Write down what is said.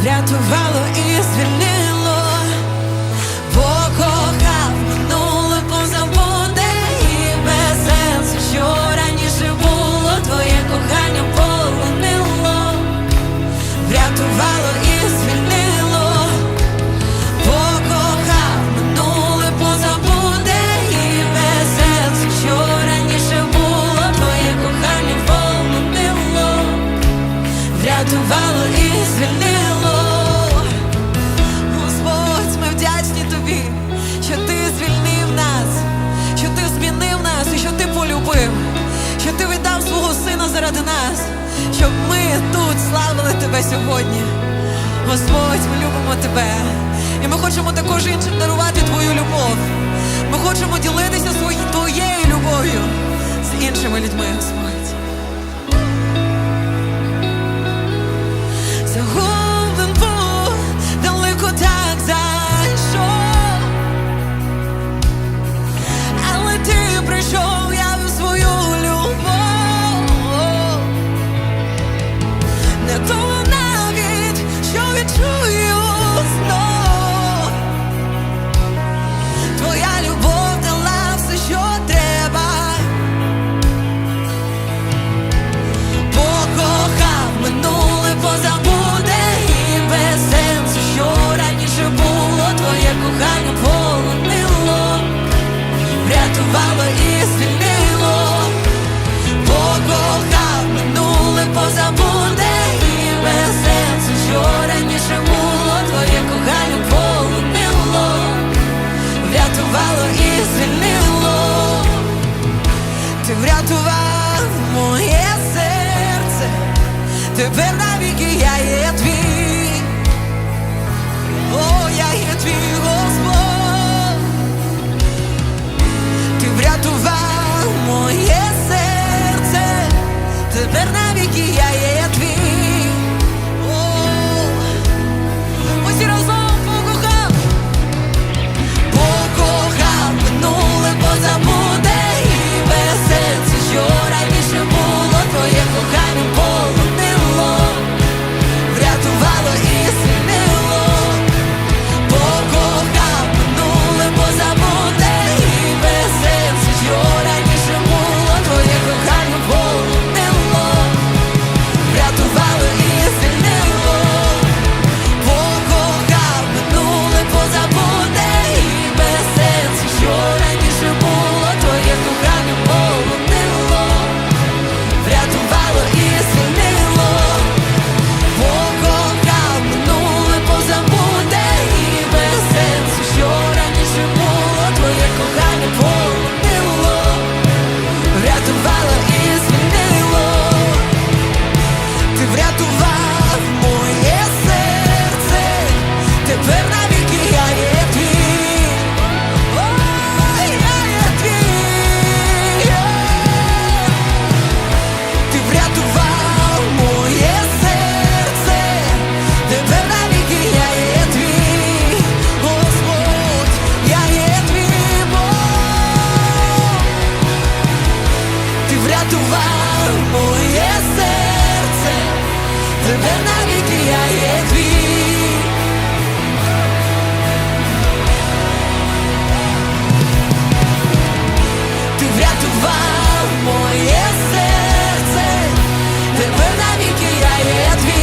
врятувало і звільнило. заради нас, щоб ми тут славили тебе сьогодні. Господь, ми любимо тебе, і ми хочемо також іншим дарувати Твою любов. Ми хочемо ділитися твоєю любов'ю з іншими людьми. Господь. Тепер навіки я є твій, о, я є твій. тебе навіки я є врятував моє серце, тебе навіки я є твій.